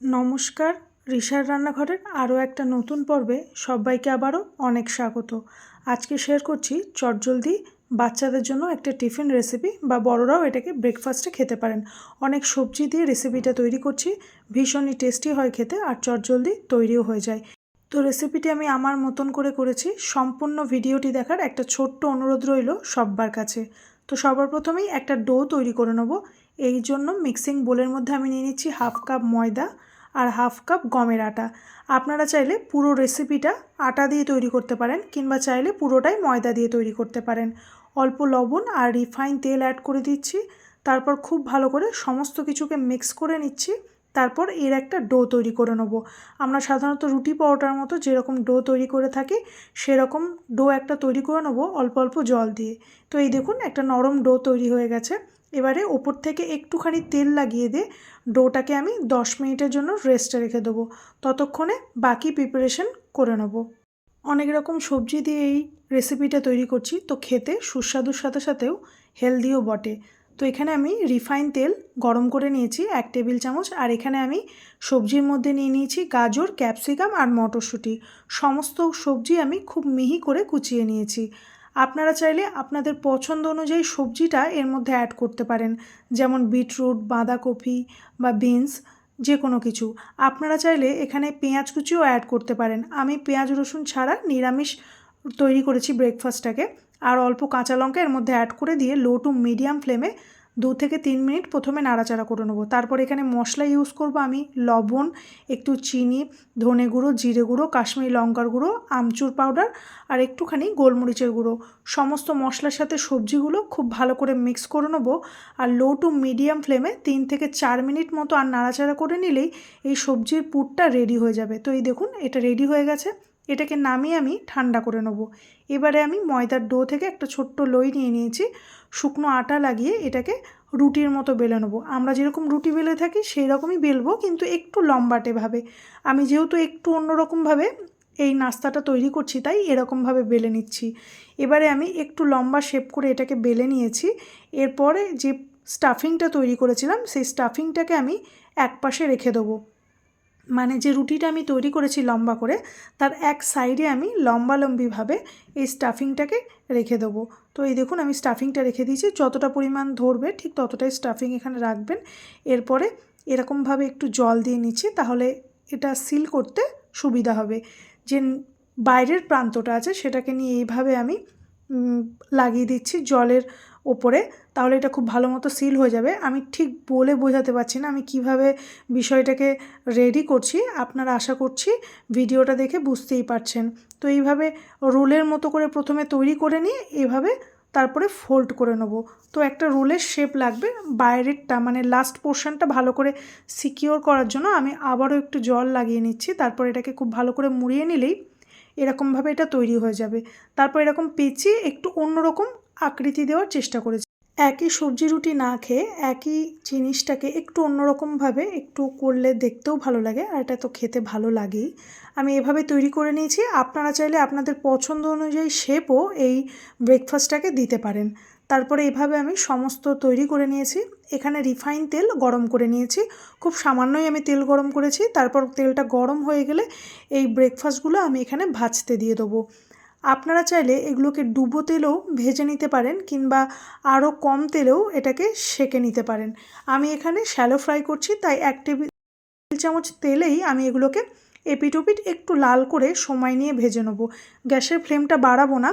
নমস্কার ঋষার রান্নাঘরের আরও একটা নতুন পর্বে সবাইকে আবারও অনেক স্বাগত। আজকে শেয়ার করছি চটজলদি বাচ্চাদের জন্য একটা টিফিন রেসিপি বা বড়রাও এটাকে ব্রেকফাস্টে খেতে পারেন। অনেক সবজি দিয়ে রেসিপিটা তৈরি করছি, ভীষণই টেস্টি হয় খেতে আর চটজলদি তৈরিও হয়ে যায়। তো রেসিপিটি আমি আমার মতন করে করেছি, সম্পূর্ণ ভিডিওটি দেখার একটা ছোট্ট অনুরোধ রইল সব্বার কাছে। তো সবার প্রথমেই একটা ডো তৈরি করে নেব এই জন্য মিক্সিং বোলের মধ্যে আমি নিয়ে নিচ্ছি হাফ কাপ ময়দা আর হাফ কাপ গমের আটা। আপনারা চাইলে পুরো রেসিপিটা আটা দিয়ে তৈরি করতে পারেন কিংবা চাইলে পুরোটাই ময়দা দিয়ে তৈরি করতে পারেন। অল্প লবণ আর রিফাইন তেল অ্যাড করে দিচ্ছি, তারপর খুব ভালো করে সমস্ত কিছুকে মিক্স করে নিচ্ছি, তারপর এর একটা ডো তৈরি করে নেব। আমরা সাধারণত রুটি পরোটার মতো যেরকম ডো তৈরি করে থাকি, সেরকম ডো একটা তৈরি করে নেব অল্প অল্প জল দিয়ে। তো এই দেখুন একটা নরম ডো তৈরি হয়ে গেছে। এবারে ওপর থেকে একটুখানি তেল লাগিয়ে দিয়ে ডোটাকে আমি দশ মিনিটের জন্য রেস্টে রেখে দেবো। ততক্ষণে বাকি প্রিপারেশন করে নেব। অনেক রকম সবজি দিয়ে এই রেসিপিটা তৈরি করছি। তো খেতে সুস্বাদুর সাথে সাথেও হেলদিও বটে। তো এখানে আমি রিফাইন তেল গরম করে নিয়েছি, এক টেবিল চামচ। আর এখানে আমি সবজির মধ্যে নিয়ে নিয়েছি গাজর, ক্যাপসিকাম আর মটরশুঁটি। সমস্ত সবজি আমি খুব মিহি করে কুচিয়ে নিয়েছি। আপনারা চাইলে আপনাদের পছন্দ অনুযায়ী সবজিটা এর মধ্যে অ্যাড করতে পারেন। যেমন বিটরুট বাঁধাকপি বা বিনস যে কোনো কিছু। আপনারা চাইলে এখানে পেঁয়াজ কুচিও অ্যাড করতে পারেন। আমি পেঁয়াজ, রসুন ছাড়া নিরামিষ তৈরি করেছি ব্রেকফাস্টটাকে আর অল্প কাঁচা লঙ্কা এর মধ্যে অ্যাড করে দিয়ে লো টু মিডিয়াম ফ্লেমে দু থেকে তিন মিনিট প্রথমে নাড়াচাড়া করে নেব। তারপর এখানে মশলা ইউজ করব আমি লবণ, একটু চিনি, ধনে গুঁড়ো, জিরে গুঁড়ো, কাশ্মীরি লঙ্কার গুঁড়ো, আমচুর পাউডার আর একটুখানি গোলমরিচের গুঁড়ো। সমস্ত মশলার সাথে সবজিগুলো খুব ভালো করে মিক্স করে নেব আর লো টু মিডিয়াম ফ্লেমে তিন থেকে চার মিনিট মতো আর নাড়াচাড়া করে নিলেই এই সবজির পুরটা রেডি হয়ে যাবে। তো এই দেখুন, এটা রেডি হয়ে গেছে। এটাকে নামিয়ে আমি ঠান্ডা করে নেব। এবারে আমি ময়দার ডো থেকে একটা ছোট্ট লই নিয়ে নিয়েছি। শুকনো আটা লাগিয়ে এটাকে রুটির মতো বেলে নেব। আমরা যেরকম রুটি বেলে থাকি সেই রকমই বেলবো, কিন্তু একটু লম্বাটেভাবে আমি যেহেতু একটু অন্যরকমভাবে এই নাস্তাটা তৈরি করছি, তাই এরকমভাবে বেলে নিচ্ছি। এবারে আমি একটু লম্বা শেপ করে এটাকে বেলে নিয়েছি। এরপরে যে স্টাফিংটা তৈরি করেছিলাম, সেই স্টাফিংটাকে আমি এক পাশে রেখে দেবো। মানে যে রুটিটা আমি তৈরি করেছি লম্বা করে, তার এক সাইডে আমি লম্বালম্বিভাবে এই স্টাফিংটাকে রেখে দেবো। তো এই দেখুন, আমি স্টাফিংটা রেখে দিয়েছি। যতটা পরিমাণ ধরবে, ঠিক ততটাই স্টাফিং এখানে রাখবেন। এরপরে এরকমভাবে একটু জল দিয়ে নিচ্ছি, তাহলে এটা সিল করতে সুবিধা হবে। যে বাইরের প্রান্তটা আছে, সেটাকে নিয়ে এইভাবে আমি লাগিয়ে দিচ্ছি। জলের ওপরে তাহলে এটা খুব ভালো মতো সিল হয়ে যাবে। আমি ঠিক বলে বোঝাতে পারছি না, আমি কীভাবে বিষয়টাকে রেডি করছি, আপনারা আশা করছি ভিডিওটা দেখে বুঝতেই পারছেন। তো এইভাবে রোলের মতো করে প্রথমে তৈরি করে নিয়ে, এভাবে তারপরে ফোল্ড করে নেব। তো একটা রোলের শেপ লাগবে বাইরেরটা মানে লাস্ট পোর্শনটা ভালো করে সিকিওর করার জন্য আমি আবারও একটু জল লাগিয়ে নিচ্ছি, তারপর এটাকে খুব ভালো করে মুড়িয়ে নিলেই এরকমভাবে এটা তৈরি হয়ে যাবে। তারপর এরকম পেঁচিয়ে একটু অন্যরকম আকৃতি দেওয়ার চেষ্টা করেছি। একই সবজি রুটি না খেয়ে একই জিনিসটাকে একটু অন্যরকমভাবে একটু করলে দেখতেও ভালো লাগে আর এটা তো খেতে ভালো লাগেই। আমি এভাবে তৈরি করে নিয়েছি, আপনারা চাইলে আপনাদের পছন্দ অনুযায়ী শেপও এই ব্রেকফাস্টটাকে দিতে পারেন। তারপরে এভাবে আমি সমস্ত তৈরি করে নিয়েছি। এখানে রিফাইন তেল গরম করে নিয়েছি। খুব সামান্যই আমি তেল গরম করেছি। তারপর তেলটা গরম হয়ে গেলে এই ব্রেকফাস্টগুলো আমি এখানে ভাজতে দিয়ে দেবো। আপনারা চাইলে এগুলোকে ডুবো তেলেও ভেজে নিতে পারেন কিংবা আরও কম তেলেও এটাকে সেকে নিতে পারেন। আমি এখানে শ্যালো ফ্রাই করছি, তাই এক টেবিল চামচ তেলেই আমি এগুলোকে এপিট ওপিট একটু লাল করে সময় নিয়ে ভেজে নেব। গ্যাসের ফ্লেমটা বাড়াবো না,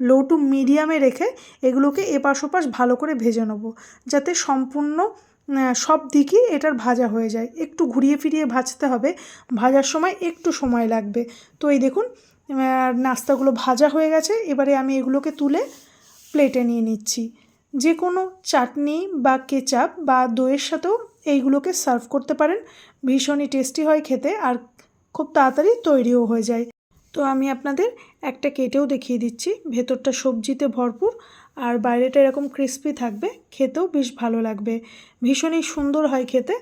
লো টু মিডিয়ামে রেখে এগুলোকে এপাশ ওপাশ ভালো করে ভেজে নেব, যাতে সম্পূর্ণ সব দিকই এটার ভাজা হয়ে যায়। একটু ঘুরিয়ে ফিরিয়ে ভাজতে হবে, ভাজার সময় একটু সময় লাগবে। তো এই দেখুন নাস্তাগুলো ভাজা হয়ে গেছে, এবারে আমি এগুলোকে তুলে প্লেটে নিয়ে নিচ্ছি। যে কোনো চাটনি বা কেচাপ বা দইয়ের সাথেও এইগুলোকে সার্ভ করতে পারেন। ভীষণই টেস্টি হয় খেতে আর খুব তাড়াতাড়ি তৈরিও হয়ে যায়। তো আমি আপনাদের একটা কেটেও দেখিয়ে দিচ্ছি। ভেতরটা সবজিতে ভরপুর আর বাইরেটা এরকম ক্রিস্পি থাকবে, খেতেও বেশ ভালো লাগবে। ভীষণই সুন্দর হয় খেতে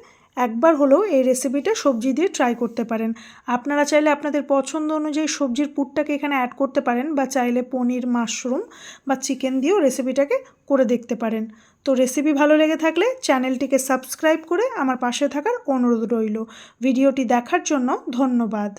একবার হলেও এই রেসিপিটা সবজি দিয়ে ট্রাই করতে পারেন। আপনারা চাইলে আপনাদের পছন্দ অনুযায়ী সবজির পুরটাকে এখানে অ্যাড করতে পারেন বা চাইলে পনির মাশরুম বা চিকেন দিয়েও রেসিপিটাকে করে দেখতে পারেন। তো রেসিপি ভালো লেগে থাকলে চ্যানেলটিকে সাবস্ক্রাইব করে আমার পাশে থাকার অনুরোধ রইল। ভিডিওটি দেখার জন্য ধন্যবাদ।